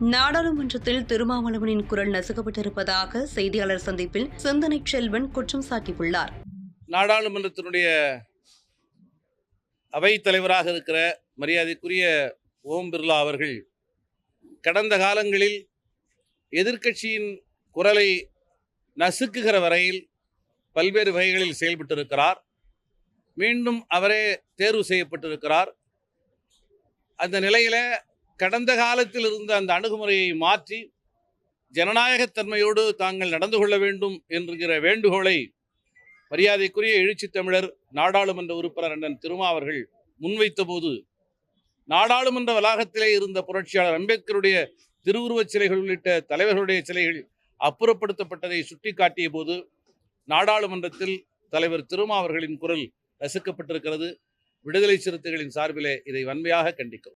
நாடாளுமன்றத்தில் திருமாவளவனின் குரல் நசுக்கப்பட்டிருப்பதாக செய்தியாளர் சந்திப்பில் சிந்தனை செல்வன் குற்றம் சாட்டியுள்ளார். நாடாளுமன்றத்தினுடைய அவைத் தலைவராக இருக்கிற மரியாதைக்குரிய ஓம் பிர்லா அவர்கள் கடந்த காலங்களில் எதிர்க்கட்சியின் குரலை நசுக்குகிற வரையில் பல்வேறு வகைகளில் செயல்பட்டிருக்கிறார். மீண்டும் அவரே தேர்வு செய்யப்பட்டிருக்கிறார். அந்த நிலையில கடந்த காலத்தில் இருந்த அந்த அணுகுமுறையை மாற்றி ஜனநாயகத்தன்மையோடு தாங்கள் நடந்து கொள்ள வேண்டும் என்கிற வேண்டுகோளை மரியாதைக்குரிய எழுச்சி தமிழர் நாடாளுமன்ற உறுப்பினர் அண்ணன் திருமா அவர்கள் முன்வைத்த போது நாடாளுமன்ற வளாகத்திலே இருந்த புரட்சியாளர் அம்பேத்கருடைய திருவுருவச் சிலைகள் உள்ளிட்ட தலைவர்களுடைய சிலைகள் அப்புறப்படுத்தப்பட்டதை சுட்டிக்காட்டிய போது நாடாளுமன்றத்தில் தலைவர் திருமா அவர்களின் குரல் ரசிக்கப்பட்டிருக்கிறது. விடுதலை சிறுத்தைகளின் சார்பிலே இதை வன்மையாக கண்டிக்கும்